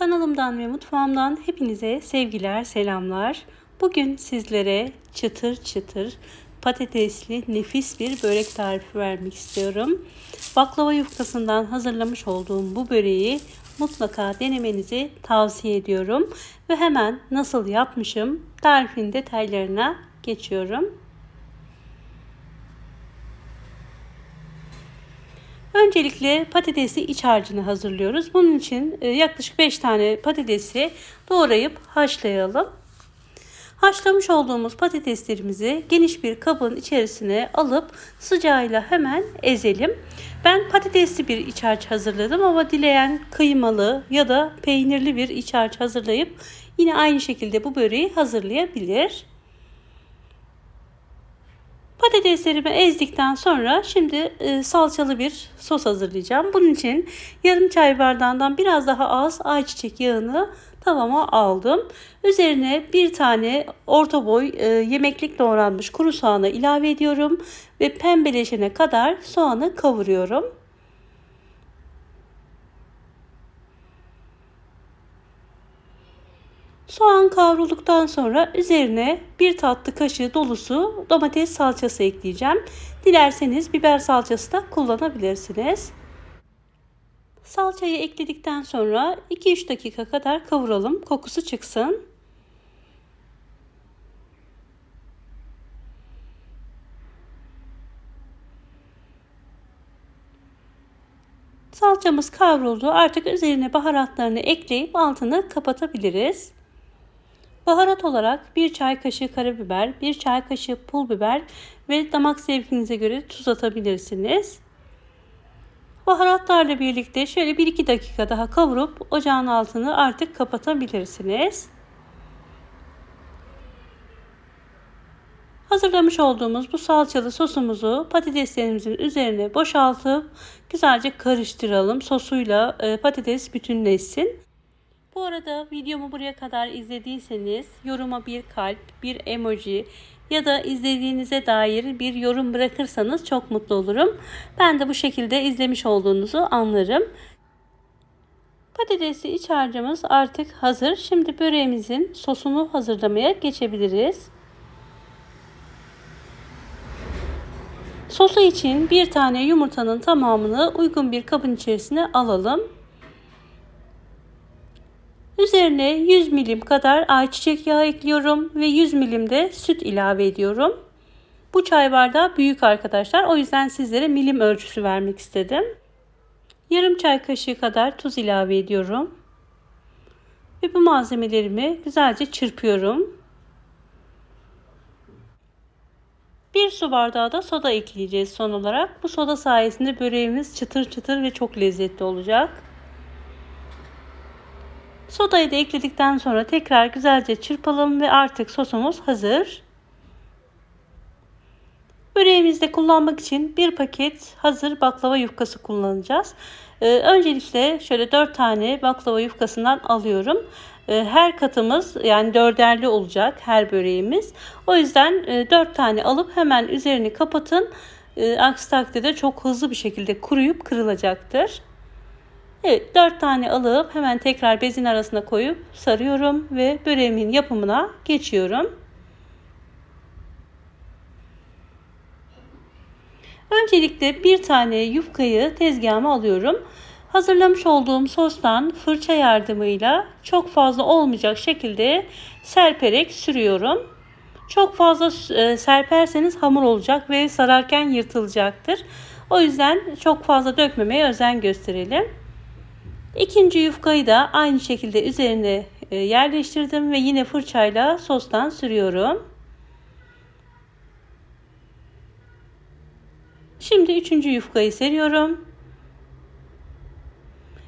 Kanalımdan ve mutfağımdan hepinize sevgiler, selamlar. Bugün sizlere çıtır çıtır patatesli nefis bir börek tarifi vermek istiyorum. Baklava yufkasından hazırlamış olduğum bu böreği mutlaka denemenizi tavsiye ediyorum. Ve hemen nasıl yapmışım tarifin detaylarına geçiyorum. Öncelikle patatesli iç harcını hazırlıyoruz. Bunun için e, yaklaşık 5 tane patatesi doğrayıp haşlayalım. Haşlamış olduğumuz patateslerimizi geniş bir kabın içerisine alıp sıcağıyla hemen ezelim. Ben patatesli bir iç harç hazırladım ama dileyen kıymalı ya da peynirli bir iç harç hazırlayıp yine aynı şekilde bu böreği hazırlayabilir. Patateslerimi ezdikten sonra şimdi e, salçalı bir sos hazırlayacağım. Bunun için yarım çay bardağından biraz daha az ayçiçek yağını tavama aldım. Üzerine bir tane orta boy e, yemeklik doğranmış kuru soğanı ilave ediyorum ve pembeleşene kadar soğanı kavuruyorum. Soğan kavrulduktan sonra üzerine bir tatlı kaşığı dolusu domates salçası ekleyeceğim. Dilerseniz biber salçası da kullanabilirsiniz. Salçayı ekledikten sonra 2-3 dakika kadar kavuralım. Kokusu çıksın. Salçamız kavruldu. Artık üzerine baharatlarını ekleyip altını kapatabiliriz. Baharat olarak 1 çay kaşığı karabiber, 1 çay kaşığı pul biber ve damak zevkinize göre tuz atabilirsiniz. Baharatlarla birlikte şöyle 1-2 dakika daha kavurup ocağın altını artık kapatabilirsiniz. Hazırlamış olduğumuz bu salçalı sosumuzu patateslerimizin üzerine boşaltıp güzelce karıştıralım. Sosuyla e, patates bütünleşsin. Bu arada videomu buraya kadar izlediyseniz yoruma bir kalp, bir emoji ya da izlediğinize dair bir yorum bırakırsanız çok mutlu olurum. Ben de bu şekilde izlemiş olduğunuzu anlarım. Patatesli iç harcımız artık hazır. Şimdi böreğimizin sosunu hazırlamaya geçebiliriz. Sosu için bir tane yumurtanın tamamını uygun bir kabın içerisine alalım. Üzerine 100 milim kadar ayçiçek yağı ekliyorum ve 100 milim de süt ilave ediyorum. Bu çay bardağı büyük arkadaşlar. O yüzden sizlere milim ölçüsü vermek istedim. Yarım çay kaşığı kadar tuz ilave ediyorum. Ve bu malzemelerimi güzelce çırpıyorum. Bir su bardağı da soda ekleyeceğiz son olarak. Bu soda sayesinde böreğimiz çıtır çıtır ve çok lezzetli olacak. Sodayı da ekledikten sonra tekrar güzelce çırpalım ve artık sosumuz hazır. Böreğimizde kullanmak için bir paket hazır baklava yufkası kullanacağız. Ee, öncelikle şöyle 4 tane baklava yufkasından alıyorum. Ee, her katımız yani dörderli olacak her böreğimiz. O yüzden e, 4 tane alıp hemen üzerini kapatın. E, aksi takdirde çok hızlı bir şekilde kuruyup kırılacaktır. Evet 4 tane alıp hemen tekrar bezin arasına koyup sarıyorum ve böreğimin yapımına geçiyorum. Öncelikle bir tane yufkayı tezgahıma alıyorum. Hazırlamış olduğum sostan fırça yardımıyla çok fazla olmayacak şekilde serperek sürüyorum. Çok fazla e, serperseniz hamur olacak ve sararken yırtılacaktır. O yüzden çok fazla dökmemeye özen gösterelim. İkinci yufkayı da aynı şekilde üzerine e, yerleştirdim ve yine fırçayla sostan sürüyorum. Şimdi üçüncü yufkayı seriyorum.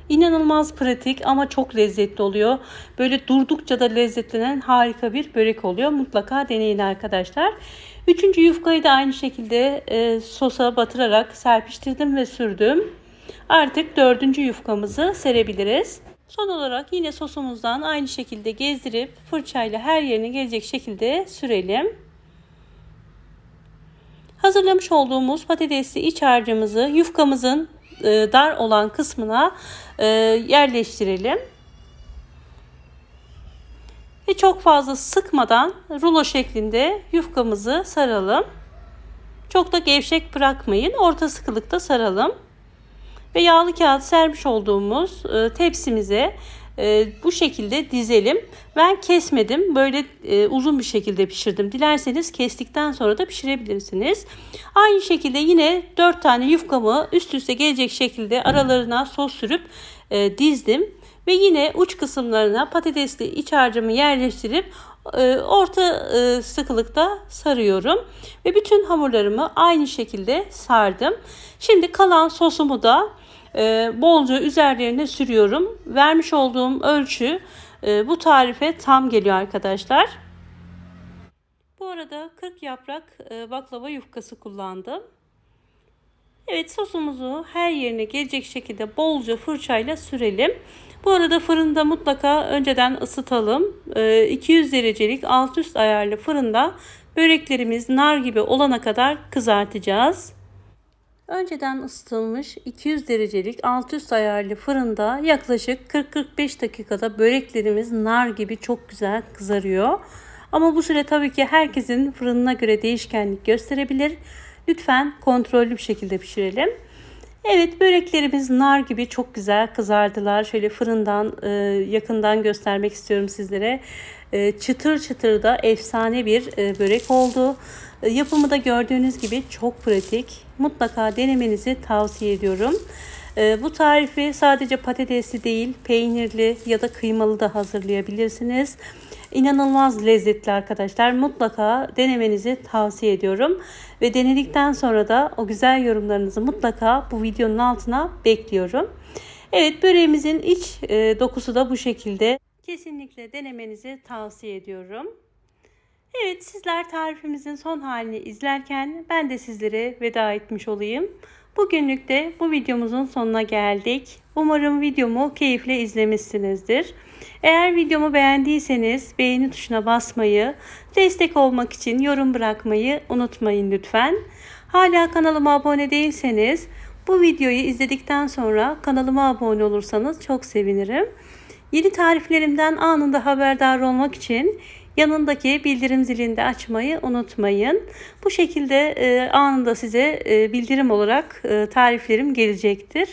İnanılmaz pratik ama çok lezzetli oluyor. Böyle durdukça da lezzetlenen harika bir börek oluyor. Mutlaka deneyin arkadaşlar. Üçüncü yufkayı da aynı şekilde e, sosa batırarak serpiştirdim ve sürdüm. Artık dördüncü yufkamızı serebiliriz. Son olarak yine sosumuzdan aynı şekilde gezdirip fırçayla her yerine gelecek şekilde sürelim. Hazırlamış olduğumuz patatesli iç harcımızı yufkamızın e, dar olan kısmına e, yerleştirelim. Ve çok fazla sıkmadan rulo şeklinde yufkamızı saralım. Çok da gevşek bırakmayın. Orta sıkılıkta saralım. Ve yağlı kağıt sermiş olduğumuz e, tepsimize e, bu şekilde dizelim. Ben kesmedim. Böyle e, uzun bir şekilde pişirdim. Dilerseniz kestikten sonra da pişirebilirsiniz. Aynı şekilde yine 4 tane yufkamı üst üste gelecek şekilde aralarına sos sürüp dizdim. Ve yine uç kısımlarına patatesli iç harcımı yerleştirip orta sıkılıkta sarıyorum. Ve bütün hamurlarımı aynı şekilde sardım. Şimdi kalan sosumu da e, bolca üzerlerine sürüyorum. Vermiş olduğum ölçü e, bu tarife tam geliyor arkadaşlar. Bu arada 40 yaprak e, baklava yufkası kullandım. Evet sosumuzu her yerine gelecek şekilde bolca fırçayla sürelim. Bu arada fırında mutlaka önceden ısıtalım. 200 derecelik alt üst ayarlı fırında böreklerimiz nar gibi olana kadar kızartacağız. Önceden ısıtılmış 200 derecelik alt üst ayarlı fırında yaklaşık 40-45 dakikada böreklerimiz nar gibi çok güzel kızarıyor. Ama bu süre tabii ki herkesin fırınına göre değişkenlik gösterebilir. Lütfen kontrollü bir şekilde pişirelim. Evet böreklerimiz nar gibi çok güzel kızardılar. Şöyle fırından e, yakından göstermek istiyorum sizlere. E, çıtır çıtır da efsane bir e, börek oldu. E, yapımı da gördüğünüz gibi çok pratik. Mutlaka denemenizi tavsiye ediyorum. E, bu tarifi sadece patatesli değil peynirli ya da kıymalı da hazırlayabilirsiniz. İnanılmaz lezzetli arkadaşlar. Mutlaka denemenizi tavsiye ediyorum. Ve denedikten sonra da o güzel yorumlarınızı mutlaka bu videonun altına bekliyorum. Evet böreğimizin iç dokusu da bu şekilde. Kesinlikle denemenizi tavsiye ediyorum. Evet sizler tarifimizin son halini izlerken ben de sizlere veda etmiş olayım. Bugünlük de bu videomuzun sonuna geldik. Umarım videomu keyifle izlemişsinizdir. Eğer videomu beğendiyseniz beğeni tuşuna basmayı, destek olmak için yorum bırakmayı unutmayın lütfen. Hala kanalıma abone değilseniz bu videoyu izledikten sonra kanalıma abone olursanız çok sevinirim. Yeni tariflerimden anında haberdar olmak için yanındaki bildirim zilini de açmayı unutmayın. Bu şekilde e, anında size e, bildirim olarak e, tariflerim gelecektir.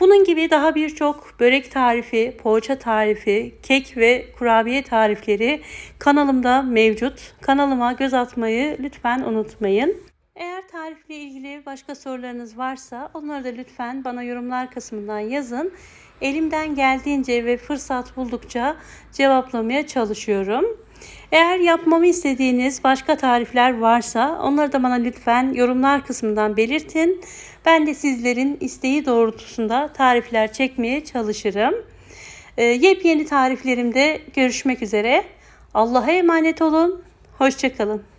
Bunun gibi daha birçok börek tarifi, poğaça tarifi, kek ve kurabiye tarifleri kanalımda mevcut. Kanalıma göz atmayı lütfen unutmayın. Eğer tarifle ilgili başka sorularınız varsa onları da lütfen bana yorumlar kısmından yazın. Elimden geldiğince ve fırsat buldukça cevaplamaya çalışıyorum. Eğer yapmamı istediğiniz başka tarifler varsa onları da bana lütfen yorumlar kısmından belirtin. Ben de sizlerin isteği doğrultusunda tarifler çekmeye çalışırım. Ee, yepyeni tariflerimde görüşmek üzere. Allah'a emanet olun. Hoşçakalın.